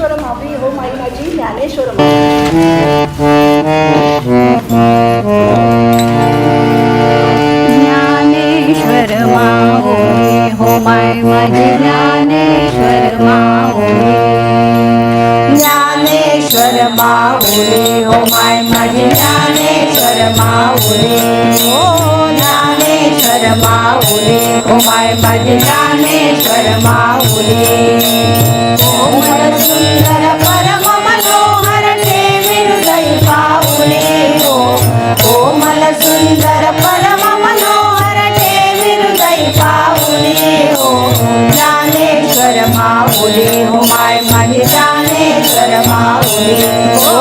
ज्ञानेश्वर मावी हो माई माझी ज्ञानेश्वर ज्ञानेश्वर मावळी हो माई माझी ज्ञानेश्वर मावळी ज्ञानेश्वर माऊली हो माय माझी ज्ञानेश्वर माऊली ज्ञानेश्वर माऊली. उमाय माय माझे ज्ञानेश्वर माऊली. कोमल सुंदर परम मनोहर ते हृदय पाऊले. हो कोमल सुंदर परम मनोहर ते हृदय पाऊले. हो ज्ञानेश्वर माऊली. उमाय माय माझे ज्ञानेश्वर माऊली. हो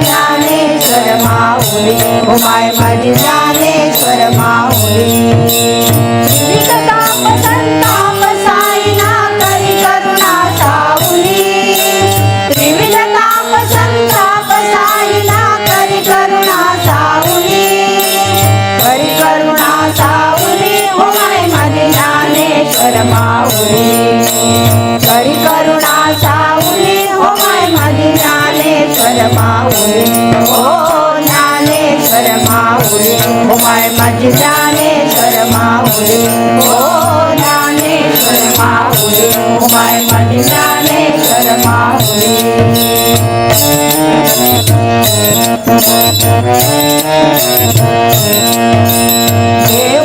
ज्ञानेश्वर माऊली. उमाय माय माझे ज्ञानेश्वर माऊली. विकताप माऊली हो माय ज्ञानेश्वर माऊली हो ज्ञानेश्वर माऊली. हो माय माझे ज्ञानेश्वर माऊली. ओ ज्ञानेश्वर माऊली. हो माय माझे ज्ञानेश्वर माऊली. देव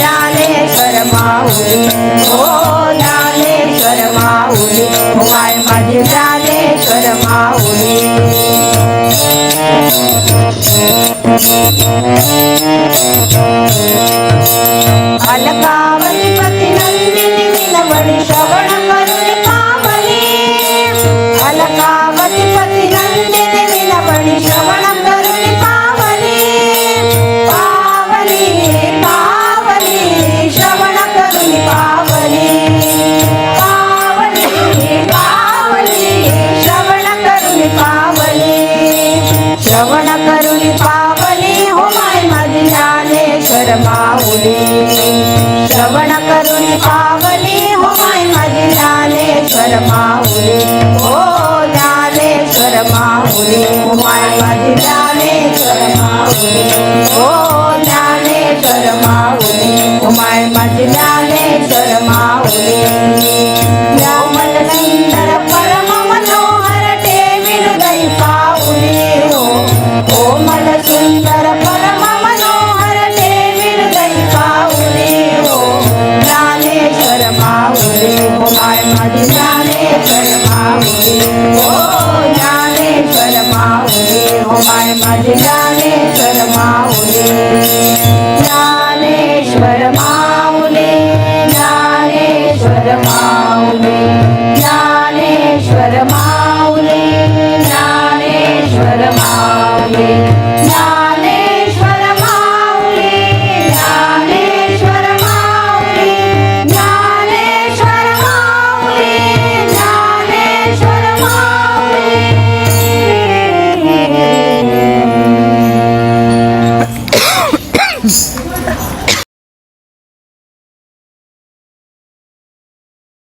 ज्ञानेश्वर माऊली. हो ज्ञानेश्वर माऊली. हो माय माझी ज्ञानेश्वर माऊली. अलकावरी श्रवण करुणी पावली हो माय माझी ज्ञानेश्वर माऊली. हो ज्ञानेश्वर माऊली हो माय माझे ज्ञानेश्वर माऊली. हो माय माझी ज्ञानेश्वर माऊले ज्ञानेश्वर माऊली ज्ञानेश्वर माऊले ज्ञानेश्वर माऊले ज्ञानेश्वर माऊली.